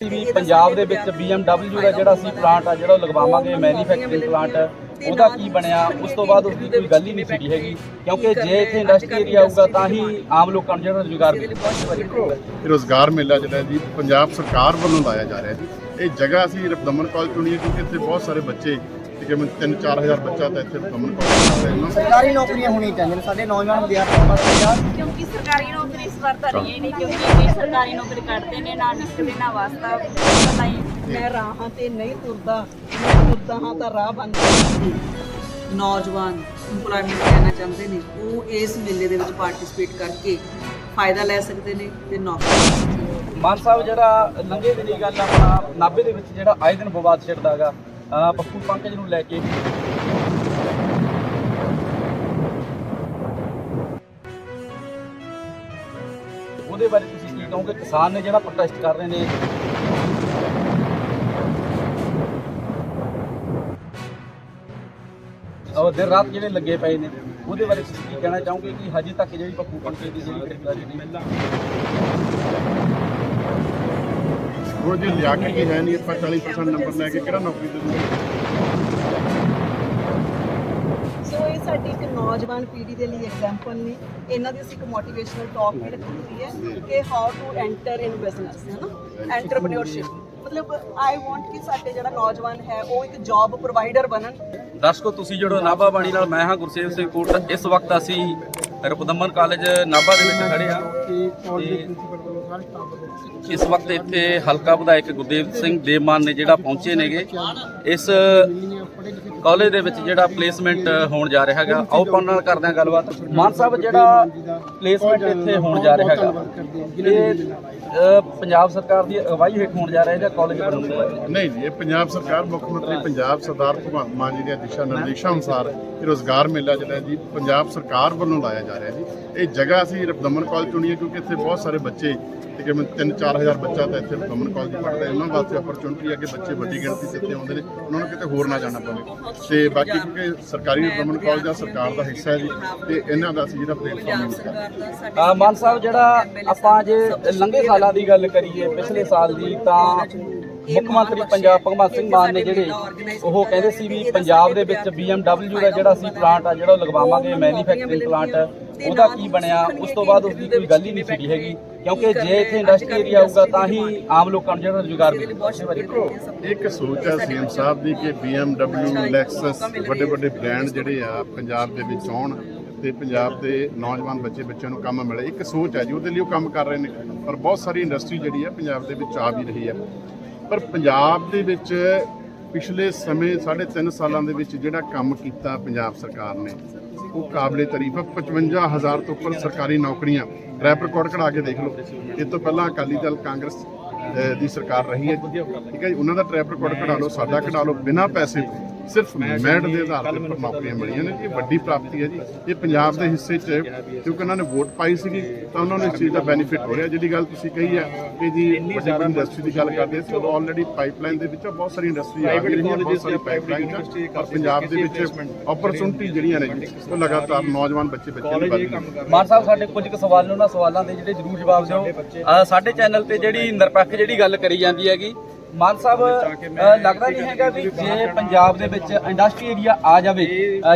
ਵੀ ਪੰਜਾਬ ਦੇ ਵਿੱਚ BMW ਦਾ ਜਿਹੜਾ ਸੀ ਪਲਾਂਟ ਆ, ਜਿਹੜਾ ਉਹ ਲਗਵਾਵਾਂਗੇ ਮੈਨੂਫੈਕਚਰਿੰਗ ਪਲਾਂਟ ਉਹਦਾ ਕੀ ਬਣਿਆ? ਉਸ ਤੋਂ ਬਾਅਦ ਉਸਦੀ ਕੋਈ ਗੱਲ ਹੀ ਨਹੀਂ ਛਿੜੀ ਹੈਗੀ, ਕਿਉਂਕਿ ਜੇ ਇੱਥੇ ਇੰਡਸਟਰੀ ਏਰੀਆ ਆਊਗਾ, ਤਾਂ ਹੀ ਆਮ ਲੋਕਾਂ ਨੂੰ ਜਿਹੜਾ ਰੁਜ਼ਗਾਰ ਮਿਲੇਗਾ। ਰੋਜ਼ਗਾਰ ਮੇਲਾ ਜਿਹੜਾ ਜੀ, ਪੰਜਾਬ ਸਰਕਾਰ ਵੱਲੋਂ ਲਾਇਆ ਜਾ ਰਿਹਾ ਜੀ। ਇਹ ਜਗ੍ਹਾ ਅਸੀਂ ਦਮਨ ਕਾਲਜ ਚੁਣੀ ਹੈ, ਕਿਉਂਕਿ ਇੱਥੇ ਬਹੁਤ ਸਾਰੇ ਬੱਚੇ ਤਕਰੀਬਨ 3-4000 ਬੱਚਾ ਤਾਂ ਇੱਥੇ ਰਬਦਮਨ ਕਾਲਜ ਪੜ੍ਹਦਾ ਹੈ ਸਰਕਾਰੀ ਨੌਕਰੀਆਂ ਹੋਣੀਆਂ ਚਾਹੀਦੀਆਂ ਨੇ। ਸਾਡੇ ਨੌਜਵਾਨ ਵਿਦਿਆਰਥੀਆਂ ਵਾਸਤੇ ਕਿਉਂਕਿ ਸਰਕਾਰੀ ਨੌਕਰੀ ਇਸ ਵਾਰ ਤਾਂ ਰਹੀ ਹੀ ਨਹੀਂ ਕਿਉਂਕਿ ਕੋਈ ਸਰਕਾਰੀ ਨੌਕਰੀ ਕੱਢਦੇ ਨੇ ਨਾ ਨਿਕਲਦੇ ਨਾ ਵਾਸਤਾ। ਪਤਾ ਹੀ ਮੈਂ ਰਾਹਾਂ ਤੇ ਨਹੀਂ ਤੁਰਦਾ। ਮੈਂ ਤੁਰਦਾ ਹਾਂ ਤਾਂ ਰਾਹ ਬਣ ਜਾਂਦਾ ਨੌਜਵਾਨ ਇੰਪਲੋਇਮੈਂਟ ਲੈਣਾ ਚਾਹੁੰਦੇ ਨੇ ਉਹ ਇਸ ਮੇਲੇ ਦੇ ਵਿੱਚ ਪਾਰਟਿਸਿਪੇਟ ਕਰਕੇ ਫਾਇਦਾ ਲੈ ਸਕਦੇ ਨੇ ਤੇ ਨੌਕਰੀ ਮਾਨ ਸਾਹਿਬ ਜਿਹੜਾ ਲੰਘੇ ਦਿਨੀ ਗੱਲ ਆਪਣਾ ਨਾਭੇ ਦੇ ਵਿੱਚ ਜਿਹੜਾ ਆਏ ਦਿਨ ਵਿਵਾਦ ਛਿੜਦਾ ਹੈਗਾ ਪੱਪੂ ਪੰਕਜ ਨੂੰ ਲੈ ਕੇ। ਉਹਦੇ ਬਾਰੇ ਤੁਸੀਂ ਕੀ ਕਹੋਗੇ? ਕਿਸਾਨ ਨੇ ਜਿਹੜਾ ਪ੍ਰੋਟੈਸਟ ਕਰ ਰਹੇ ਨੇ। ਉਹ ਦਿਨ ਰਾਤ ਜਿਹੜੇ ਲੱਗੇ ਪਏ ਨੇ, ਉਹਦੇ ਬਾਰੇ ਤੁਸੀਂ ਕੀ ਕਹਿਣਾ ਚਾਹੋਗੇ ਕਿ ਹਜੇ ਤੱਕ ਜਿਹੜੀ ਪੱਪੂ ਪੰਕਜ ਦੀ ਜਿਹੜੀ ਗ੍ਰਿਫਤਾਰੀ ਨਹੀਂ ਉਹ ਜੇ ਲਿਆਕਤ ਹੀ ਹੈ ਨਹੀਂ ਆਪਾਂ 40% ਨੰਬਰ ਲੈ ਕੇ ਕਿਹੜਾ ਨੌਕਰੀ ਦੇ ਦੂਗੇ? ਸੋ ਇਹ ਸਾਡੀ ਇੱਕ ਨੌਜਵਾਨ ਪੀੜ੍ਹੀ ਦੇ ਲਈ ਐਗਜ਼ਾਮਪਲ ਨੇ। ਇਹਨਾਂ ਦੀ ਅਸੀਂ ਇੱਕ ਮੋਟੀਵੇਸ਼ਨਲ ਟਾਕ ਵੀ ਰੱਖੀ ਹੋਈ ਹੈ ਕਿ how to enter in business ਹੈ ਨਾ? ਐਂਟਰਪ੍ਰੀਨਿਓਰਸ਼ਿਪ ਮਤਲਬ ਆਈ ਵਾਂਟ ਕਿ ਸਾਡੇ ਜਿਹੜਾ ਨੌਜਵਾਨ ਹੈ ਉਹ ਇੱਕ ਜੌਬ ਪ੍ਰੋਵਾਈਡਰ ਬਣਨ। ਦਰਸ਼ਕੋ ਤੁਸੀਂ ਜਿਹੜੋ ਨਾਭਾ ਬਾਣੀ ਨਾਲ ਮੈਂ ਹਾਂ ਗੁਰਸੇਵ ਸਿੰਘ ਕੋਟ। ਇਸ ਵਕਤ ਅਸੀਂ ਰਪਦਮਨ ਕਾਲਜ ਨਾਭਾ ਦੇ ਵਿੱਚ ਖੜੇ ਆ ਇਸ ਵਕਤ ਇੱਥੇ ਹਲਕਾ ਵਿਧਾਇਕ ਗੁਰਦੇਵ ਸਿੰਘ ਦੇਵਮਾਨ ਨੇ ਜਿਹੜਾ ਪਹੁੰਚੇ ਨੇਗੇ ਇਸ ਕਾਲਜ ਦੇ ਵਿੱਚ ਜਿਹੜਾ ਪਲੇਸਮੈਂਟ ਹੋਣ ਜਾ ਰਿਹਾ ਹੈਗਾ ਆਓ ਆਪਾਂ ਨਾਲ ਕਰਦੇ ਹਾਂ ਗੱਲਬਾਤ। ਮਾਨ ਸਾਹਿਬ ਜਿਹੜਾ ਪਲੇਸਮੈਂਟ ਇੱਥੇ ਹੋਣ ਜਾ ਰਿਹਾ ਹੈਗਾ ਇਹ ਅ, ਪੰਜਾਬ ਸਰਕਾਰ ਦੀ ਅਗਵਾਈ ਹੇਠ ਹੋਣ ਜਾ ਰਿਹਾ ਹੈ ਜਾਂ ਕਾਲਜ ਬਣੂਗਾ ਨਹੀਂ ਜੀ ਇਹ ਪੰਜਾਬ ਸਰਕਾਰ ਮੁੱਖ ਮੰਤਰੀ ਪੰਜਾਬ ਸਰਦਾਰ ਭਗਵੰਤ ਮਾਨ ਜੀ ਦੀਆਂ ਦਿਸ਼ਾ ਨਿਰਦੇਸ਼ਾਂ ਅਨੁਸਾਰ ਇਹ ਰੋਜ਼ਗਾਰ ਮੇਲਾ ਜਿਹੜਾ ਜੀ ਪੰਜਾਬ ਸਰਕਾਰ ਵੱਲੋਂ ਲਾਇਆ ਜਾ ਰਿਹਾ ਜੀ। ਇਹ ਜਗ੍ਹਾ ਅਸੀਂ ਰਬਦਮਨ ਕਾਲਜ ਚੁਣੀ ਹੈ ਕਿਉਂਕਿ ਇੱਥੇ ਬਹੁਤ ਸਾਰੇ ਬੱਚੇ ਤਕਰੀਬਨ 3-4000 ਬੱਚਾ ਤਾਂ ਇੱਥੇ ਰਬਦਮਨ ਕਾਲਜ ਪੜ੍ਹਦਾ ਹੈ। ਉਹਨਾਂ ਵਾਸਤੇ ਅਪਰਚੁਨਿਟੀ ਹੈ ਕਿ ਬੱਚੇ ਵੱਡੀ ਗਿਣਤੀ 'ਚ ਇੱਥੇ ਆਉਂਦੇ ਨੇ। ਉਹਨਾਂ ਨੂੰ ਕਿਤੇ ਹੋਰ ਨਾ ਜਾਣਾ ਪਵੇ। ਤੇ ਬਾਕੀ ਕਿਉਂਕਿ ਸਰਕਾਰੀ ਰਬਦਮਨ ਕਾਲਜ ਦਾ ਸਰਕਾਰ ਦਾ ਹਿੱਸਾ ਹੈ ਜੀ ਤੇ ਇਹਨਾਂ ਦਾ ਅਸੀਂ ਜਿਹੜਾ ਪਲੇਟਫਾਰਮ ਆ ਮਾਨ ਸਾਹਿਬ ਜਿਹੜਾ ਆਪਾਂ ਜੇ ਲੰਘੇ ਸਾਲਾਂ ਦੀ ਗੱਲ ਕਰੀਏ ਪਿਛਲੇ ਸਾਲ ਦੀ ਤਾਂ ਮੁੱਖ ਮੰਤਰੀ ਪੰਜਾਬ ਭਗਵੰਤ ਸਿੰਘ ਮਾਨ ਨੇ ਜਿਹੜੇ ਉਹ ਕਹਿੰਦੇ ਸੀ ਵੀ ਪੰਜਾਬ ਦੇ ਵਿੱਚ BMW ਦਾ ਜਿਹੜਾ ਸੀ ਪਲਾਂਟ ਆ ਜਿਹੜਾ ਉਹ ਲਗਵਾਵਾਂਗੇ ਮੈਨੂਫੈਕਚਰਿੰਗ ਪਲਾਂਟ ਉਹਦਾ ਕੀ ਬਣਿਆ? ਉਸ ਤੋਂ ਬਾਅਦ ਉਸਦੀ ਕੋਈ ਗੱਲ ਹੀ ਨਹੀਂ ਛਿੜੀ ਹੈਗੀ। ਕਿਉਂਕਿ ਜੇ ਇੱਥੇ ਇੰਡਸਟਰੀ ਏਰੀਆ ਆਊਗਾ ਤਾਂ ਹੀ ਆਮ ਲੋਕਾਂ ਨੂੰ ਜਿਹੜਾ ਰੁਜ਼ਗਾਰ ਮਿਲੇਗਾ। ਇੱਕ ਸੋਚ ਹੈ ਸੀਐਮ ਸਾਹਿਬ ਦੀ ਕਿ BMW ਲੈਕਸਸ ਵੱਡੇ ਵੱਡੇ ਬ੍ਰਾਂਡ ਜਿਹੜੇ ਆ ਪੰਜਾਬ ਦੇ ਵਿੱਚ ਆਉਣ ਤੇ ਪੰਜਾਬ ਦੇ ਨੌਜਵਾਨ ਬੱਚੇ ਬੱਚਿਆਂ ਨੂੰ ਕੰਮ ਮਿਲੇ। ਇੱਕ ਸੋਚ ਹੈ ਜੀ ਉਹਦੇ ਲਈ ਉਹ ਕੰਮ ਕਰ ਰਹੇ ਨੇ। ਪਰ ਬਹੁਤ ਸਾਰੀ ਇੰਡਸਟਰੀ ਜਿਹੜੀ ਹੈ ਪੰਜਾਬ ਦੇ ਵਿੱਚ ਆ ਵੀ ਰਹੀ ਹੈ ਪਰ ਪੰਜਾਬ ਦੇ ਵਿੱਚ ਪਿਛਲੇ ਸਮੇਂ 3.5 ਸਾਲਾਂ ਦੇ ਵਿੱਚ ਜਿਹੜਾ ਕੰਮ ਕੀਤਾ ਪੰਜਾਬ ਸਰਕਾਰ ਨੇ ਉਹ ਕਾਬਲੇ ਤਾਰੀਫ ਹੈ 55000 ਤੋਂ ਉੱਪਰ ਸਰਕਾਰੀ ਨੌਕਰੀਆਂ। ਟਰੈਪ ਰਿਕਾਰਡ ਕਢਾ ਕੇ ਦੇਖ ਲਓ। ਇਹ ਤੋਂ ਪਹਿਲਾਂ ਅਕਾਲੀ ਦਲ ਕਾਂਗਰਸ ਦੀ ਸਰਕਾਰ ਰਹੀ ਹੈ। ਠੀਕ ਹੈ ਜੀ? ਉਹਨਾਂ ਦਾ ਟਰੈਪ ਰਿਕਾਰਡ ਕਢਾ ਲਓ, ਸਾਡਾ ਕਢਾ ਲਓ, ਬਿਨਾਂ ਪੈਸੇ ਤੋਂ। ਸਿਰਫ ਮੈਰਿਟ ਦੇ ਆਧਾਰ ਤੇ ਨੌਕਰੀਆਂ ਮਿਲੀਆਂ ਨੇ ਇਹ ਵੱਡੀ ਪ੍ਰਾਪਤੀ ਹੈ ਜੀ। ਇਹ ਪੰਜਾਬ ਦੇ ਹਿੱਸੇ 'ਚ ਕਿਉਂਕਿ ਉਹਨਾਂ ਨੇ ਵੋਟ ਪਾਈ ਸੀਗੀ ਤਾਂ ਉਹਨਾਂ ਨੂੰ ਇਸ ਚੀਜ਼ ਦਾ ਬੈਨੀਫਿਟ ਹੋ ਰਿਹਾ। ਜਿਹੜੀ ਗੱਲ ਤੁਸੀਂ ਕਹੀ ਹੈ ਕਿ ਜੀ ਵੱਡੀ ਇੰਡਸਟਰੀ ਦੀ ਗੱਲ ਕਰਦੇ ਸੀ ਉਹ ਆਲਰੇਡੀ ਪਾਈਪਲਾਈਨ ਦੇ ਵਿੱਚ ਬਹੁਤ ਸਾਰੀ ਇੰਡਸਟਰੀ ਆ ਰਹੀ ਹੈ ਬਹੁਤ ਸਾਰੀ ਪਾਈਪਲਾਈਨ ਹੈ ਪਰ ਪੰਜਾਬ ਦੇ ਵਿੱਚ ਓਪਰਚੁਨਿਟੀ ਜਿਹੜੀਆਂ ਨੇ ਜੀ ਉਹ ਲਗਾਤਾਰ ਨੌਜਵਾਨ ਬੱਚੇ ਬੱਚੇ ਨੂੰ ਵੱਧ। ਮਾਨ ਸਾਹਿਬ ਸਾਡੇ ਕੁਝ ਕੁ ਸਵਾਲ ਨੇ ਉਹਨਾਂ ਸਵਾਲਾਂ ਦੇ ਜਿਹੜੇ ਜ਼ਰੂਰ ਜਵਾਬ ਦਿਓ। ਸਾਡੇ ਚੈਨਲ ਤੇ ਜਿਹੜੀ ਨਿਰਪੱਖ ਜਿਹੜੀ ਗੱਲ ਕਰੀ ਜਾਂਦੀ ਹੈਗੀ ਮਾਨ ਸਾਹਿਬ ਲੱਗਦਾ ਨਹੀਂ ਹੈਗਾ ਵੀ ਜੇ ਪੰਜਾਬ ਦੇ ਵਿੱਚ ਇੰਡਸਟਰੀ ਏਰੀਆ ਆ ਜਾਵੇ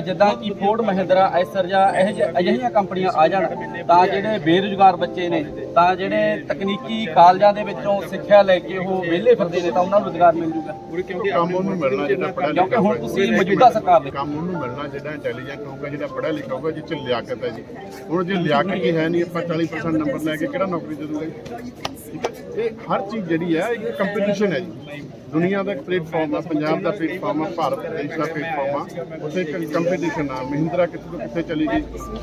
ਜਿੱਦਾਂ ਕਿ ਫੋਰਡ ਮਹਿੰਦਰਾ ਐਸਰ ਜਾਂ ਇਹ ਜਿਹੇ- ਅਜਿਹੀਆਂ ਕੰਪਨੀਆਂ ਆ ਜਾਣ ਤਾਂ ਜਿਹੜੇ ਬੇਰੁਜ਼ਗਾਰ ਬੱਚੇ ਨੇ ਤਾਂ ਜਿਹੜੇ ਤਕਨੀਕੀ ਕਾਲਜਾਂ ਦੇ ਵਿੱਚੋਂ ਸਿੱਖਿਆ ਲੈ ਕੇ ਉਹ ਵਿਹਲੇ ਫਿਰਦੇ ਨੇ ਤਾਂ ਉਹਨਾਂ ਨੂੰ ਰੁਜ਼ਗਾਰ ਮਿਲ ਜੂਗਾ। ਕੰਮ ਉਹਨੂੰ ਮਿਲਣਾ ਜਿਹੜਾ ਪੜ੍ਹਿਆ ਲਿਖਿਆ ਕਿਉਂਕਿ ਹੁਣ। ਤੁਸੀਂ ਮੌਜੂਦਾ ਸਰਕਾਰ ਦੇ ਕੰਮ ਉਹਨੂੰ ਮਿਲਣਾ ਜਿਹੜਾ ਇੰਟੈਲੀਜੈਂਟ ਹੋਊਗਾ ਜਿਹੜਾ ਪੜ੍ਹਿਆ ਲਿਖਿਆ ਹੋਊਗਾ ਜਿਸ ਚ ਲਿਆਕਤ ਹੈ ਜੀ। ਹੁਣ ਜੇ ਲਿਆਕਤ ਹੀ ਹੈ ਨਹੀਂ ਆਪਾਂ 40% ਨੰਬਰ ਲੈ ਕੇ ਕਿਹੜਾ ਨੌਕਰੀ ਦੇ ਦੂਗੇ? ਠੀਕ ਹੈ ਇਹ ਹਰ ਚੀਜ਼ ਜਿਹੜੀ ਹੈ, ਇੱਕ ਕੰਪੀਟੀਸ਼ਨ ਹੈ ਜੀ। ਦੁਨੀਆ ਦਾ ਇੱਕ ਪਲੇਟਫਾਰਮ ਆ, ਪੰਜਾਬ ਦਾ ਪਲੇਟਫਾਰਮ ਆ, ਭਾਰਤ ਦੇਸ਼ ਦਾ ਪਲੇਟਫਾਰਮ ਆ। ਉੱਥੇ ਇੱਕ ਕੰਪੀਟੀਸ਼ਨ ਆ, ਮਹਿੰਦਰਾ ਕਿੱਥੇ ਤੋਂ ਕਿੱਥੇ ਚਲੀ ਗਈ।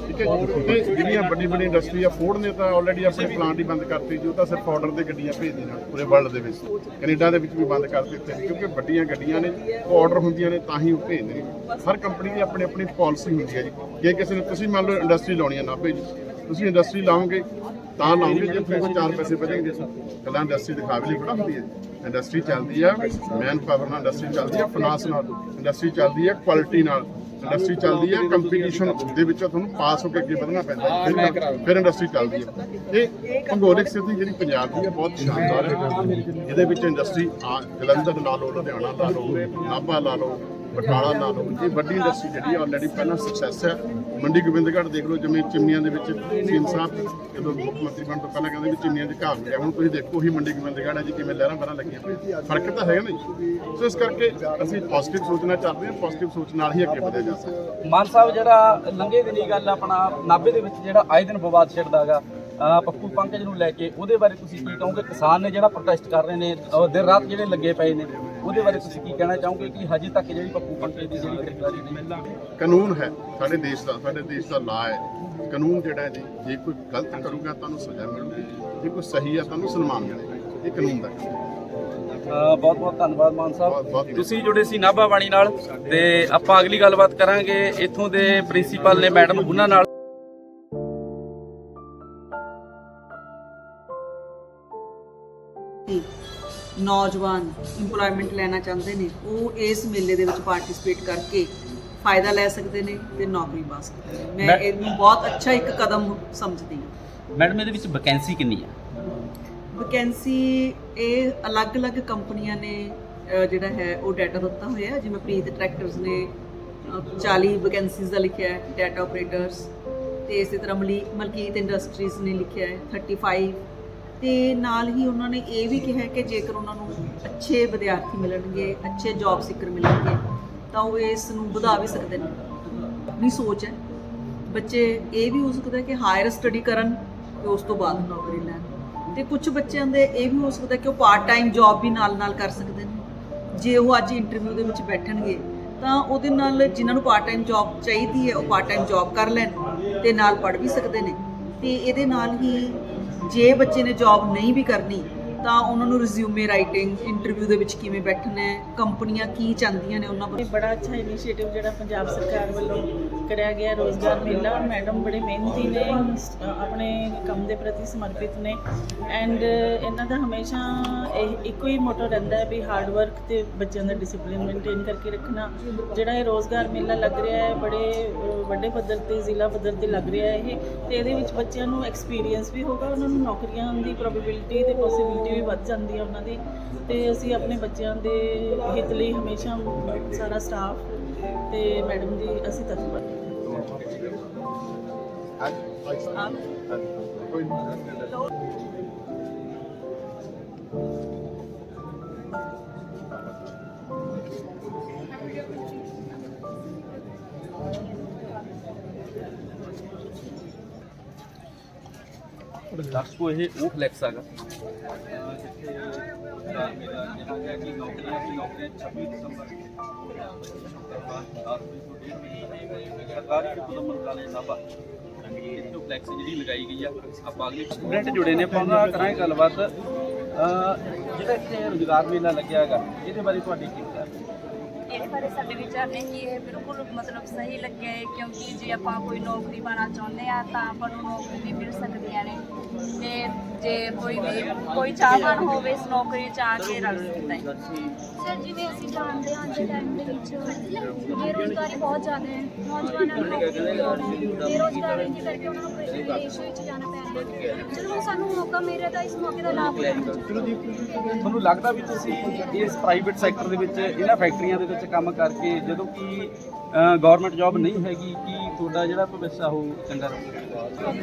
ਠੀਕ ਹੈ ਜੀ? ਤੇ ਜਿਹੜੀਆਂ ਵੱਡੀ ਵੱਡੀ ਇੰਡਸਟਰੀ ਆ ਫੋਰਡ ਨੇ ਤਾਂ ਆਲਰੇਡੀ ਆਪਣੇ ਪਲਾਂਟ ਹੀ ਬੰਦ ਕਰਤੇ ਜੀ, ਉਹ ਤਾਂ ਸਿਰਫ ਆਰਡਰ ਦੇ ਗੱਡੀਆਂ ਭੇਜਦੇ ਨੇ ਪੂਰੇ ਵਰਲਡ ਦੇ ਵਿੱਚ। ਕੈਨੇਡਾ ਦੇ ਵਿੱਚ ਵੀ ਬੰਦ ਕਰ ਦਿੱਤੇ ਨੇ, ਕਿਉਂਕਿ ਵੱਡੀਆਂ ਗੱਡੀਆਂ ਨੇ, ਉਹ ਆਰਡਰ ਹੁੰਦੀਆਂ ਨੇ, ਤਾਂ ਹੀ ਉਹ ਭੇਜਦੇ ਨੇ। ਹਰ ਕੰਪਨੀ ਦੀ ਆਪਣੀ ਆਪਣੀ ਪਾਲਿਸੀ ਹੁੰਦੀ ਹੈ ਜੀ। ਜੇ ਕਿਸੇ ਨੇ ਤੁਸੀਂ ਮੰਨ ਲਓ ਇੰਡਸਟਰੀ ਲਾਉਣੀ ਹੈ ਨਾਭੇ ਜੀ ਤੁਸੀਂ ਇੰਡਸਟਰੀ ਲਾਓਗੇ ਤਾਂ ਲਾਓਗੇ ਜੇ ਕੋਲ ਚਾਰ ਪੈਸੇ ਬਚਣਗੇ ਕੱਲਾ ਇੰਡਸਟਰੀ ਦਿਖਾਵੇ ਲਈ ਬੜਾ ਹੁੰਦੀ ਹੈ ਇੰਡਸਟਰੀ ਚੱਲਦੀ ਹੈ ਮੈਨ ਪਾਵਰ ਨਾਲ ਇੰਡਸਟਰੀ ਚੱਲਦੀ ਹੈ ਫਾਈਨਾਂਸ ਨਾਲ। ਇੰਡਸਟਰੀ ਚੱਲਦੀ ਹੈ ਕੁਆਲਿਟੀ ਨਾਲ। ਇੰਡਸਟਰੀ ਚੱਲਦੀ ਹੈ ਕੰਪੀਟੀਸ਼ਨ ਦੇ ਵਿੱਚ ਤੁਹਾਨੂੰ ਪਾਸ ਹੋ ਕੇ ਅੱਗੇ ਵਧਣਾ ਪੈਂਦਾ। ਫਿਰ- ਫਿਰ ਇੰਡਸਟਰੀ ਚੱਲਦੀ ਹੈ। ਇਹ ਭੂਗੋਲਿਕ ਸਥਿਤੀ ਜਿਹੜੀ ਪੰਜਾਬ ਦੀ ਹੈ ਬਹੁਤ ਸ਼ਾਨਦਾਰ ਹੈ। ਇਹਦੇ ਵਿੱਚ ਇੰਡਸਟਰੀ ਜਲੰਧਰ ਲਾ ਲਓ ਲੁਧਿਆਣਾ ਲਾ ਲਓ ਨਾਭਾ ਲਾ ਲਓ ਬਟਾਲਾ ਲਾ ਇਹ ਵੱਡੀ ਇੰਡਸਟਰੀ ਜਿਹੜੀ ਆਲਰੇਡੀ ਪਹਿਲਾਂ ਸਕਸੈਸ ਹੈ। ਮੰਡੀ ਗੋਬਿੰਦਗੜ੍ਹ ਦੇਖ ਲਓ ਜਿਵੇਂ ਚਿਮਨੀਆਂ ਦੇ ਵਿੱਚ ਸੀਮ ਸਾਹਿਬ ਜਦੋਂ ਮੁੱਖ ਮੰਤਰੀ ਬਣਨ ਤੋਂ ਪਹਿਲਾਂ ਕਹਿੰਦੇ ਵੀ ਚਿਮਨੀਆਂ ਦੀ ਘਾਟ ਹੈ ਹੁਣ ਤੁਸੀਂ ਦੇਖੋ ਹੀ ਮੰਡੀ ਗੋਬਿੰਦਗੜ੍ਹ ਹੈ ਜੀ, ਕਿਵੇਂ ਲਹਿਰਾਂ ਬਹਿਰਾਂ ਲੱਗੀਆਂ ਪਈਆਂ। ਫ਼ਰਕ ਤਾਂ ਹੈਗਾ ਨਾ ਸੋ ਇਸ ਕਰਕੇ ਅਸੀਂ ਪੋਜ਼ਿਟਿਵ ਸੋਚਣਾ ਚਾਹਦੇ ਹਾਂ ਪੋਜ਼ਿਟਿਵ ਸੋਚ ਨਾਲ ਹੀ ਅੱਗੇ ਵਧਿਆ ਜਾ ਸਕਦਾ। ਮਾਨ ਸਾਹਿਬ, ਜਿਹੜਾ ਲੰਘੇ ਦਿਨੀ ਗੱਲ, ਆਪਣਾ ਨਾਭੇ ਦੇ ਵਿੱਚ ਜਿਹੜਾ ਆਏ ਦਿਨ ਵਿਵਾਦ ਛਿੜਦਾਗਾ ਪੱਪੂ ਪੰਕਜ ਨੂੰ ਲੈ ਕੇ ਉਹਦੇ ਬਾਰੇ ਤੁਸੀਂ ਕੀ ਕਹੋਗੇ? ਕਿਸਾਨ ਨੇ ਜਿਹੜਾ ਪ੍ਰੋਟੈਸਟ ਕਰ ਰਹੇ ਨੇ ਦਿਨ ਰਾਤ ਜਿਹੜੇ ਲੱਗੇ ਪਏ ਨੇ। ਉਹਦੇ ਬਾਰੇ ਤੁਸੀਂ ਕੀ ਕਹਿਣਾ ਚਾਹੋਗੇ ਕਿ ਹਜੇ ਤੱਕ ਜਿਹੜੀ ਪੱਪੂ ਪੰਕਜ ਦੀ ਜਿਹੜੀ ਗ੍ਰਿਫਤਾਰੀ ਨਹੀਂ ਕਾਨੂੰਨ ਹੈ ਸਾਡੇ ਦੇਸ਼ ਦਾ ਸਾਡੇ ਦੇਸ਼ ਦਾ ਲਾ ਹੈ। ਕਾਨੂੰਨ ਜਿਹੜਾ ਹੈ ਜੀ ਜੇ ਕੋਈ ਗਲਤ ਕਰੂਗਾ ਤੁਹਾਨੂੰ ਸਜ਼ਾ ਮਿਲੂਗੀ। ਜੇ ਕੋਈ ਸਹੀ ਹੈ ਤੁਹਾਨੂੰ ਸਨਮਾਨ ਮਿਲੇਗਾ। ਇਹ ਕਾਨੂੰਨ ਦਾ। ਬਹੁਤ ਬਹੁਤ ਧੰਨਵਾਦ ਮਾਨ ਸਾਹਿਬ। ਤੁਸੀਂ ਜੁੜੇ ਸੀ ਨਾਭਾ ਬਾਣੀ ਨਾਲ ਤੇ ਆਪਾਂ ਅਗਲੀ ਗੱਲਬਾਤ ਕਰਾਂਗੇ ਇੱਥੋਂ ਦੇ ਪ੍ਰਿੰਸੀਪਲ ਨੇ ਮੈਡਮ ਉਹਨਾਂ ਨਾਲ। ਨੌਜਵਾਨ EMPLOYMENT ਲੈਣਾ ਚਾਹੁੰਦੇ ਨੇ ਉਹ ਇਸ ਮੇਲੇ ਦੇ ਵਿੱਚ ਪਾਰਟਿਸਿਪੇਟ ਕਰਕੇ ਫਾਇਦਾ ਲੈ ਸਕਦੇ ਨੇ ਤੇ ਨੌਕਰੀ ਪਾ ਸਕਦੇ ਨੇ। ਮੈਂ ਇਹਨੂੰ ਬਹੁਤ ਅੱਛਾ ਇੱਕ ਕਦਮ ਸਮਝਦੀ ਹਾਂ। ਮੈਡਮ ਇਹਦੇ ਵਿੱਚ ਵੈਕੈਂਸੀ ਕਿੰਨੀ ਆ? ਵੈਕੈਂਸੀ ਇਹ ਅਲੱਗ-ਅਲੱਗ ਕੰਪਨੀਆਂ ਨੇ ਜਿਹੜਾ ਹੈ ਉਹ ਡਾਟਾ ਦਿੱਤਾ ਹੋਇਆ ਹੈ। ਜਿਵੇਂ ਪ੍ਰੀਤ ਟਰੈਕਟਰਸ ਨੇ ਅਹ, 40 ਵੈਕੈਂਸੀਜ਼ ਦਾ ਲਿਖਿਆ ਹੈ ਡਾਟਾ ਆਪਰੇਟਰਸ ਤੇ ਇਸੇ ਤਰ੍ਹਾਂ ਮਲੀ ਮਲਕੀਤ ਇੰਡਸਟਰੀਜ਼ ਨੇ ਲਿਖਿਆ ਹੈ 35 ਤੇ ਨਾਲ ਹੀ ਉਹਨਾਂ ਨੇ ਇਹ ਵੀ ਕਿਹਾ ਕਿ ਜੇਕਰ ਉਹਨਾਂ ਨੂੰ ਅੱਛੇ ਵਿਦਿਆਰਥੀ ਮਿਲਣਗੇ, ਅੱਛੇ ਜੌਬ ਸਿੱਕਰ ਮਿਲਣਗੇ, ਤਾਂ ਉਹ ਇਸ ਨੂੰ ਵਧਾ ਵੀ ਸਕਦੇ ਨੇ। ਆਪਣੀ ਸੋਚ ਹੈ। ਬੱਚੇ ਇਹ ਵੀ ਹੋ ਸਕਦਾ ਕਿ ਹਾਇਰ ਸਟੱਡੀ ਕਰਨ ਤੇ ਉਸ ਤੋਂ ਬਾਅਦ ਨੌਕਰੀ ਲੈਣ। ਤੇ ਕੁਝ ਬੱਚਿਆਂ ਦੇ ਇਹ ਵੀ ਹੋ ਸਕਦਾ ਕਿ ਉਹ ਪਾਰਟ ਟਾਈਮ ਜੌਬ ਵੀ ਨਾਲ-ਨਾਲ ਕਰ ਸਕਦੇ ਨੇ। ਜੇ ਉਹ ਅੱਜ ਇੰਟਰਵਿਊ ਦੇ ਵਿੱਚ ਬੈਠਣਗੇ, ਤਾਂ ਉਹਦੇ ਨਾਲ ਜਿਨ੍ਹਾਂ ਨੂੰ ਪਾਰਟ ਟਾਈਮ ਜੌਬ ਚਾਹੀਦੀ ਹੈ, ਉਹ ਪਾਰਟ ਟਾਈਮ ਜੌਬ ਕਰ ਲੈਣ ਤੇ ਨਾਲ ਪੜ੍ਹ ਵੀ ਸਕਦੇ ਨੇ। ਤੇ ਇਹਦੇ ਨਾਲ ਹੀ ਜੇ ਬੱਚੇ ਨੇ ਜੌਬ ਨਹੀਂ ਵੀ ਕਰਨੀ ਤਾਂ ਉਹਨਾਂ ਨੂੰ ਰਿਜ਼ਿਊਮੇ ਰਾਈਟਿੰਗ ਇੰਟਰਵਿਊ ਦੇ ਵਿੱਚ ਕਿਵੇਂ ਬੈਠਣਾ ਹੈ, ਕੰਪਨੀਆਂ ਕੀ ਚਾਹੁੰਦੀਆਂ ਨੇ ਉਹਨਾਂ ਇਹ ਬੜਾ ਅੱਛਾ ਇਨੀਸ਼ੀਏਟਿਵ ਜਿਹੜਾ ਪੰਜਾਬ ਸਰਕਾਰ ਵੱਲੋਂ ਕਰਿਆ ਗਿਆ ਰੋਜ਼ਗਾਰ ਮੇਲਾ। ਮੈਡਮ ਬੜੇ ਮਿਹਨਤੀ ਨੇ ਆਪਣੇ ਕੰਮ ਦੇ ਪ੍ਰਤੀ ਸਮਰਪਿਤ ਨੇ। ਐਂਡ ਇਹਨਾਂ ਦਾ ਹਮੇਸ਼ਾ ਇਹ ਇੱਕੋ ਹੀ ਮੋਟੋ ਰਹਿੰਦਾ ਹੈ ਵੀ ਹਾਰਡ ਵਰਕ ਤੇ ਬੱਚਿਆਂ ਦਾ ਡਿਸਪਲਿਨ ਮੇਨਟੇਨ ਕਰਕੇ ਰੱਖਣਾ। ਜਿਹੜਾ ਇਹ ਰੋਜ਼ਗਾਰ ਮੇਲਾ ਲੱਗ ਰਿਹਾ ਹੈ, ਬੜੇ ਵੱਡੇ ਪੱਧਰ ਤੇ, ਜ਼ਿਲ੍ਹਾ ਪੱਧਰ ਤੇ ਲੱਗ ਰਿਹਾ ਹੈ ਇਹ। ਤੇ ਇਹਦੇ ਵਿੱਚ ਬੱਚਿਆਂ ਨੂੰ ਐਕਸਪੀਰੀਅੰਸ ਵੀ ਹੋਗਾ ਉਹਨਾਂ ਨੂੰ ਨੌਕਰੀਆਂ ਦੀ ਪ੍ਰੋਬੇਬਿਲਿਟੀ ਤੇ ਪੋਸਿਬਿਲਿਟੀ ਵੀ ਵੱਧ ਜਾਂਦੀ ਹੈ ਉਹਨਾਂ ਦੀ ਤੇ ਅਸੀਂ ਆਪਣੇ ਬੱਚਿਆਂ ਦੇ ਹਿੱਤ ਲਈ ਹਮੇਸ਼ਾ ਸਾਰਾ ਸਟਾਫ ਤੇ ਮੈਡਮ ਦੀ ਅਸੀਂ ਤਤਪਰ ਕੋਈ ਦਰਸ਼ਕੋ ਇਹ ਉਹ ਫਲੈਕਸ ਹੈਗਾ ਸਰਕਾਰੀ ਕੁਦਮ ਮੰਤਰਾਲੇ ਨਾਭਾ ਇੱਥੇ ਫਲੈਕਸ ਜਿਹੜੀ ਲਗਾਈ ਗਈ ਆ ਆਪਾਂ ਅਗਲੇ ਸਟੂਡੈਂਟ ਜੁੜੇ ਨੇ, ਆਪਾਂ ਉਹਨਾਂ ਕਰਾਂਗੇ ਗੱਲਬਾਤ। ਜਿਹੜਾ ਇੱਥੇ ਰੁਜ਼ਗਾਰ ਮੇਲਾ ਲੱਗਿਆ ਹੈਗਾ, ਇਹਦੇ ਬਾਰੇ ਤੁਹਾਡੀ ਕੀ ਵਿਚਾਰ ਇਸ ਬਾਰੇ ਸਾਡੇ ਵਿਚਾਰ ਨੇ ਕਿ ਇਹ ਬਿਲਕੁਲ ਮਤਲਬ ਸਹੀ ਲੱਗਿਆ ਹੈ, ਕਿਉਂਕਿ ਜੇ ਆਪਾਂ ਕੋਈ ਨੌਕਰੀ ਪਾਣਾ ਚਾਹੁੰਦੇ ਆ ਤਾਂ ਆਪਾਂ ਨੂੰ ਨੌਕਰੀ ਵੀ ਮਿਲ ਸਕਦੀਆਂ ਨੇ। ਤੇ ਜੇ ਕੋਈ ਵੀ, ਕੋਈ ਚਾਹਵਾਨ ਹੋਵੇ ਇਸ ਨੌਕਰੀ ਚ ਆ ਕੇ ਰਲ ਸਕਦਾ ਹੈ। ਸਰ ਜਿਵੇਂ ਅਸੀਂ ਜਾਣਦੇ ਹਾਂ ਅੱਜ ਦੇ ਟਾਈਮ ਦੇ ਵਿੱਚ ਬੇਰੁਜ਼ਗਾਰੀ ਬਹੁਤ ਜ਼ਿਆਦਾ ਹੈ ਨੌਜਵਾਨਾਂ ਨੂੰ ਨੌਕਰੀ ਦੀ ਲੋੜ ਹੈ ਬੇਰੁਜ਼ਗਾਰੀ ਦੀ ਕਰਕੇ ਉਹਨਾਂ ਨੂੰ ਵਿਦੇਸ਼ ਵਿੱਚ ਜਾਣਾ ਪੈ ਰਿਹਾ ਹੈ ਜਦੋਂ ਸਾਨੂੰ ਮੌਕਾ ਮਿਲ ਰਿਹਾ ਤਾਂ ਇਸ ਮੌਕੇ ਦਾ ਲਾਭ ਲੈਣਾ ਚਾਹੀਦਾ ਤੁਹਾਨੂੰ ਲੱਗਦਾ ਵੀ ਤੁਸੀਂ ਇਸ ਪ੍ਰਾਈਵੇਟ ਸੈਕਟਰ ਦੇ ਵਿੱਚ ਇਹਨਾਂ ਫੈਕਟਰੀਆਂ ਦੇ ਵਿੱਚ ਕੰਮ ਕਰਕੇ ਜਦੋਂ ਕਿ ਗਵਰਨਮੈਂਟ ਜੌਬ ਨਹੀਂ ਹੈਗੀ ਕਿ ਤੁਹਾਡਾ ਜਿਹੜਾ ਭਵਿੱਖ ਆ ਉਹ ਚੰਗਾ ਰਹੂਗਾ?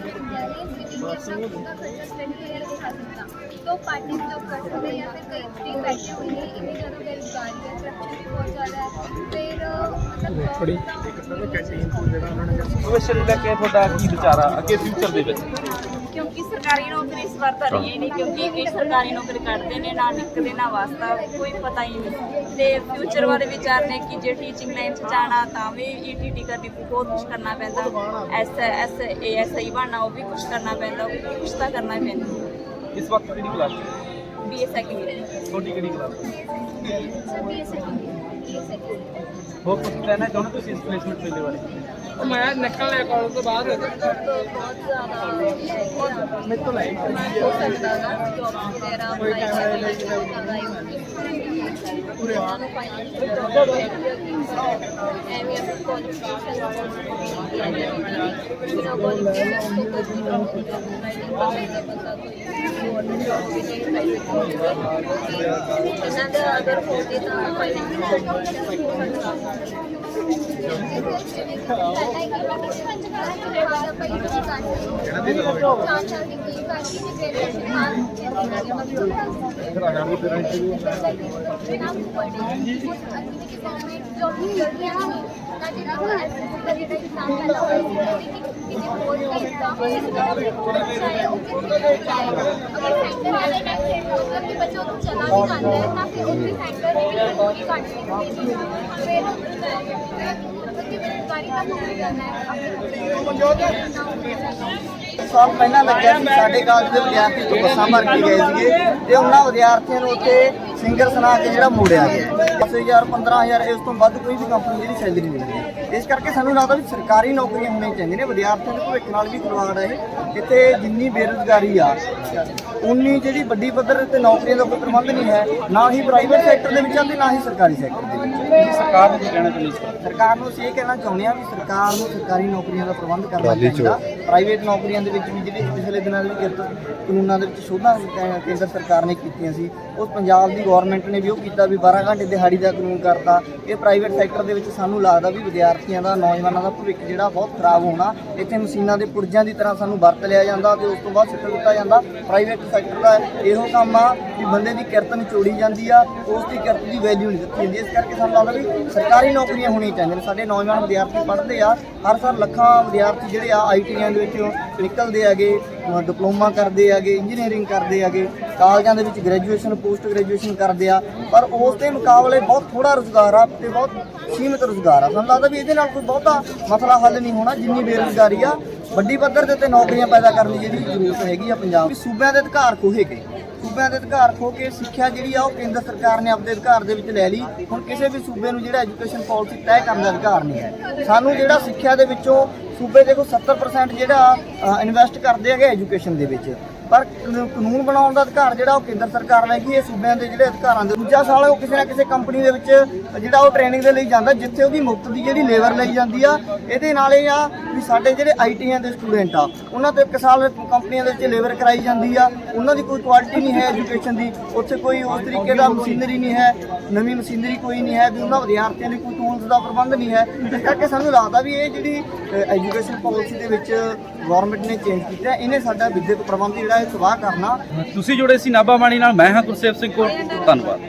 ਲੋਕ ਪਾਰਟੀ ਬਿਲੋਂਗ ਕਰ ਸਕਦੇ ਜਾਂ ਫਿਰ ਕਈ ਫ੍ਰੀ ਬੈਠੇ ਹੋਏ ਨੇ ਇੰਨੀ ਜ਼ਿਆਦਾ ਬੇਰੁਜ਼ਗਾਰੀ ਹੈ ਕਰਪਸ਼ਨ ਵੀ ਬਹੁਤ ਜ਼ਿਆਦਾ। ਹੈ ਫਿਰ ਮਤਲਬ ਥੋੜੀ ਕੈਂਟੀਨ ਕੋਲ ਜਿਹੜਾ ਉਹਨਾਂ ਨੇ ਭਵਿੱਖ ਨੂੰ ਲੈ ਕੇ ਤੁਹਾਡਾ ਕੀ ਵਿਚਾਰ ਆ? ਅੱਗੇ ਫਿਊਚਰ ਦੇ ਵਿੱਚ। ਕਿਉਂਕਿ ਸਰਕਾਰੀ ਨੌਕਰੀ ਇਸ ਵਾਰ ਤਾਂ ਰਹੀ ਨਹੀਂ ਕਿਉਂਕਿ ਵੀ ਸਰਕਾਰੀ ਨੌਕਰੀ ਕੱਢਦੇ ਨੇ ਨਾ ਨਿਕਲਦੇ ਨਾ ਵਾਸਤਾ ਕੋਈ ਪਤਾ ਹੀ ਨਹੀਂ। ਤੇ ਫਿਊਚਰ ਬਾਰੇ ਵਿਚਾਰਨੇ ਕਿ ਜੇ ਟੀਚਿੰਗ ਲਾਈਨ 'ਚ ਜਾਣਾ ਤਾਂ ਵੀ ਈਟੀਟੀ ਕਰਨੀ ਬਹੁਤ ਕੁਝ ਕਰਨਾ ਪੈਂਦਾ। ਐਸ ਐਸ ਏਐਸਆਈ ਬਣਨਾ ਉਹ ਵੀ ਕੁਝ ਕਰਨਾ ਪੈਂਦਾ ਕੁਝ ਤਾਂ ਕਰਨਾ ਪੈਂਦਾ। ਇਸ ਵਕਤ ਕਿਹੜੀ ਕਲਾਸ ਬੀਏ ਸੈਕੰਡ ਇਅਰ ਤੁਹਾਡੀ ਕਿਹੜੀ class sir BA second year BA second ਹੋਰ ਕੁਝ ਕਹਿਣਾ ਤੁਸੀਂ ਇਸ ਪਲੇਸਮੈਂਟ ਮੇਲੇ ਬਾਰੇ? ਮੈਂ ਨਿਕਲਣੇ ਕਾਲਜ ਤੋਂ ਬਾਅਦ। ਮੇਰੇ ਤੋਂ ਲੈ ਹੋ ਸਕਦਾ ਨਾ ਜੌਬ ਵਗੈਰਾ ਅਪਲਾਈ ਕਰਵਾਈ ਪੂਰੇ ਨੂੰ ਇਹਨਾਂ ਦਾ ਅਗਰ ਹੋਵੇ ਤਾਂ ਫਾਈਨੈਂਸ਼ੀਅਲ ਹੋ I'm go ਫਿਰ ਉੱਥੇ ਸੈਂਟਰ ਦੇ ਵਿੱਚ ਪੂਰੀ ਕੰਟਰੀ ਹੈ ਕਿ ਬੇਰੁਜ਼ਗਾਰੀ ਸਾਲ ਪਹਿਲਾਂ ਲੱਗਿਆ ਸੀ, ਸਾਡੇ ਕਾਲਜ ਦੇ ਵਿਦਿਆਰਥੀ ਤੋਂ ਬੱਸਾਂ ਭਰ ਕੇ ਗਏ ਸੀਗੇ। ਤੇ ਉਹਨਾਂ ਵਿਦਿਆਰਥੀਆਂ ਨੂੰ ਉੱਥੇ ਸਿੰਗਰ ਸੁਣਾ ਕੇ ਜਿਹੜਾ ਮੋੜਿਆ ਗਿਆ। 10000 15000 ਇਸ ਤੋਂ ਵੱਧ ਕੋਈ ਵੀ ਕੰਪਨੀ ਜਿਹੜੀ ਸੈਲਰੀ ਨਹੀਂ ਮਿਲਦੀ। ਇਸ ਕਰਕੇ ਸਾਨੂੰ ਲੱਗਦਾ ਵੀ ਸਰਕਾਰੀ ਨੌਕਰੀਆਂ ਹੋਣੀਆਂ ਚਾਹੀਦੀਆਂ ਨੇ ਵਿਦਿਆਰਥੀਆਂ ਦੇ ਭਵਿੱਖ ਨਾਲ ਵੀ ਖਿਲਵਾੜ ਹੈ ਇੱਥੇ ਜਿੰਨੀ ਬੇਰੁਜ਼ਗਾਰੀ ਆ ਉਨੀ ਜਿਹੜੀ ਵੱਡੀ ਪੱਧਰ ਤੇ ਨੌਕਰੀਆਂ ਦਾ ਕੋਈ ਪ੍ਰਬੰਧ ਨਹੀਂ ਹੈ ਨਾ ਹੀ ਪ੍ਰਾਈਵੇਟ ਸੈਕਟਰ ਦੇ ਵਿੱਚ ਆ ਤੇ ਨਾ ਹੀ ਸਰਕਾਰੀ ਸੈਕਟਰ ਦੇ ਵਿੱਚ। ਸਰਕਾਰ ਨੂੰ ਕੀ ਕਹਿਣਾ ਚਾਹੁੰਦੇ? ਸਰਕਾਰ ਨੂੰ ਅਸੀਂ ਇਹ ਕਹਿਣਾ ਚਾਹੁੰਦੇ ਹਾਂ ਵੀ ਸਰਕਾਰ ਨੂੰ ਸਰਕਾਰੀ ਨੌਕਰੀਆਂ ਦਾ ਪ੍ਰਬੰਧ ਕਰਨਾ ਚਾਹੀਦਾ। ਪ੍ਰਾਈਵੇਟ ਨੌਕਰੀਆਂ ਦੇ ਵਿੱਚ ਵੀ ਜਿਹੜੇ ਪਿਛਲੇ ਦਿਨਾਂ ਦੇ ਵਿੱਚ ਕਿਰਤ ਕਾਨੂੰਨਾਂ ਦੇ ਵਿੱਚ ਸੋਧਾਂ ਕ- ਕੇਂਦਰ ਸਰਕਾਰ ਨੇ ਕੀਤੀਆਂ ਸੀ ਉਸ ਪੰਜਾਬ ਦੀ ਗਵਰਨਮੈਂਟ ਨੇ ਵੀ ਉਹ ਕੀਤਾ ਵੀ 12 ਘੰਟੇ ਦਿਹਾੜੀ ਦਾ ਕਾਨੂੰਨ ਕਰਤਾ ਇਹ ਪ੍ਰਾਈਵੇਟ ਸੈਕਟਰ ਦੇ ਵਿੱਚ ਸਾਨੂੰ ਲੱਗਦਾ ਵੀ ਵਿਦਿਆਰਥੀਆਂ ਦਾ, ਨੌਜਵਾਨਾਂ ਦਾ ਭਵਿੱਖ ਜਿਹੜਾ ਬਹੁਤ ਖਰਾਬ ਹੋਣਾ, ਇੱਥੇ ਮਸ਼ੀਨਾਂ ਦੇ ਪੁਰਜਿਆਂ ਦੀ ਤਰ੍ਹਾਂ ਸਾਨੂੰ ਵਰਤ ਲਿਆ ਜਾਂਦਾ ਤੇ ਉਸ ਤੋਂ ਬਾਅਦ ਸਿੱਟ ਦਿੱਤਾ ਜਾਂਦਾ। ਪ੍ਰਾਈਵੇਟ ਸੈਕਟਰ ਦਾ ਇਹੋ ਕੰਮ ਆ ਬੰਦੇ ਦੀ ਕਿਰਤ ਨਿਚੋੜੀ ਜਾਂਦੀ ਆ, ਉਸ ਦੀ ਕਿਰਤ ਦੀ ਵੈਲਿਊ ਨਹੀਂ ਦਿੱਤੀ ਜਾਂਦੀ। ਇਸ ਕਰਕੇ ਸਾਨੂੰ ਲੱਗਦਾ ਵੀ ਸਰਕਾਰੀ ਨੌਕਰੀਆਂ ਹੋਣੀਆਂ ਚਾਹੀਦੀਆਂ ਨੇ। ਸਾਡੇ ਨੌਜਵਾਨ ਵਿਦਿਆਰਥੀ ਪੜ੍ਹਦੇ ਆ, ਹਰ ਸਾਲ ਲੱਖਾਂ ਵਿਦਿਆਰਥੀ ਜਿਹੜੇ ਆ ਆਈਟੀਆਂ ਦੇ ਵਿੱਚੋਂ ਨਿਕਲਦੇ ਆਗੇ ਡਿਪਲੋਮਾ ਕਰਦੇ ਆਗੇ ਇੰਜੀਨੀਅਰਿੰਗ ਕਰਦੇ ਆਗੇ ਕਾਲਜਾਂ ਦੇ ਵਿੱਚ ਗ੍ਰੈਜੂਏਸ਼ਨ ਪੋਸਟ ਗ੍ਰੈਜੂਏਸ਼ਨ ਕਰਦੇ ਆ। ਪਰ ਉਸ ਦੇ ਮੁਕਾਬਲੇ ਬਹੁਤ ਥੋੜਾ ਰੁਜ਼ਗਾਰ ਆ ਤੇ ਬਹੁਤ ਸੀਮਿਤ ਰੁਜ਼ਗਾਰ ਆ। ਸਾਨੂੰ ਲੱਗਦਾ ਵੀ ਇਹਦੇ ਨਾਲ ਕੋਈ ਬਹੁਤਾ ਮਸਲਾ ਹੱਲ ਨਹੀਂ ਹੋਣਾ, ਜਿੰਨੀ ਬੇਰੁਜ਼ਗਾਰੀ ਆ। ਵੱਡੀ ਪੱਧਰ ਦੇ ਉੱਤੇ ਨੌਕਰੀਆਂ ਪੈਦਾ ਕਰਨ ਦੀ ਜਿਹੜੀ ਜ਼ਰੂਰਤ ਹੈਗੀ ਆ ਪੰਜਾਬ ਸੂਬਿਆਂ ਦੇ ਅਧਿਕਾਰ ਖੋਹੇ ਗਏ। ਸੂਬਿਆਂ ਦੇ ਅਧਿਕਾਰ ਖੋ ਕੇ ਸਿੱਖਿਆ ਜਿਹੜੀ ਆ ਉਹ ਕੇਂਦਰ ਸਰਕਾਰ ਨੇ ਆਪਣੇ ਅਧਿਕਾਰ ਦੇ ਵਿੱਚ ਲੈ ਲਈ। ਹੁਣ ਕਿਸੇ ਵੀ ਸੂਬੇ ਨੂੰ ਜਿਹੜਾ ਐਜੂਕੇਸ਼ਨ ਪਾਲਿਸੀ ਤੈਅ ਕਰਨ ਦਾ ਅਧਿਕਾਰ ਨਹੀਂ ਹੈ। ਸਾਨੂੰ ਜਿਹੜਾ ਸਿੱਖਿਆ ਦੇ ਵਿੱਚੋਂ ਸੂਬੇ ਦੇ ਕੋਲ 70% ਜਿਹੜਾ ਇਨਵੈਸਟ ਕਰਦੇ ਹੈਗੇ ਐਜੂਕੇਸ਼ਨ ਦੇ ਵਿੱਚ। ਪਰ ਕਾਨੂੰਨ ਬਣਾਉਣ ਦਾ ਅਧਿਕਾਰ ਜਿਹੜਾ ਉਹ ਕੇਂਦਰ ਸਰਕਾਰ ਲੈ ਗਈ, ਇਹ ਸੂਬਿਆਂ ਦੇ ਜਿਹੜੇ ਅਧਿਕਾਰਾਂ ਦੇ। ਦੂਜਾ ਸਾਲ ਉਹ ਕਿਸੇ ਨਾ ਕਿਸੇ ਕੰਪਨੀ ਦੇ ਵਿੱਚ, ਜਿਹੜਾ ਉਹ ਟ੍ਰੇਨਿੰਗ ਦੇ ਲਈ ਜਾਂਦਾ, ਜਿੱਥੇ ਉਹਦੀ ਮੁਫਤ ਦੀ ਜਿਹੜੀ ਲੇਬਰ ਲਈ ਜਾਂਦੀ ਆ, ਇਹਦੇ ਨਾਲ ਇਹ ਆ ਵੀ ਸਾਡੇ ਜਿਹੜੇ ਆਈਟੀਆਂ ਦੇ ਸਟੂਡੈਂਟ ਆ, ਉਹਨਾਂ ਤੋਂ ਇੱਕ ਸਾਲ ਕੰਪਨੀਆਂ ਦੇ ਵਿੱਚ ਲੇਬਰ ਕਰਾਈ ਜਾਂਦੀ ਆ। ਉਹਨਾਂ ਦੀ ਕੋਈ ਕੁਆਲਿਟੀ ਨਹੀਂ ਹੈ ਐਜੂਕੇਸ਼ਨ ਦੀ। ਉੱਥੇ ਕੋਈ ਉਸ ਤਰੀਕੇ ਦਾ ਮਸ਼ੀਨਰੀ ਨਹੀਂ ਹੈ, ਨਵੀਂ ਮਸ਼ੀਨਰੀ ਕੋਈ ਨਹੀਂ ਹੈ ਵੀ ਉਹਨਾਂ ਵਿਦਿਆਰਥੀਆਂ ਲਈ ਕੋਈ ਟੂਲਸ ਦਾ ਪ੍ਰਬੰਧ ਨਹੀਂ ਹੈ। ਇਸ ਕਰਕੇ ਸਾਨੂੰ ਲੱਗਦਾ ਵੀ ਇਹ ਜਿਹੜੀ ਐਜੂਕੇਸ਼ਨ ਪਾਲਿਸੀ ਦੇ ਵਿੱਚ ਗਵਰਨਮੈਂਟ ਨੇ ਚੇਂਜ ਕੀਤਾ, ਇਹਨੇ ਸਾਡਾ ਵਿਦਿਅਕ ਪ੍ਰਬੰਧ ਜਿਹੜਾ ਇਹ ਤਬਾਹ ਕਰਨਾ। ਤੁਸੀਂ ਜੁੜੇ ਸੀ ਨਾਭਾ ਬਾਣੀ ਨਾਲ, ਮੈਂ ਹਾਂ ਗੁਰਸੇਵ ਸਿੰਘ ਕੋਲ। ਧੰਨਵਾਦ।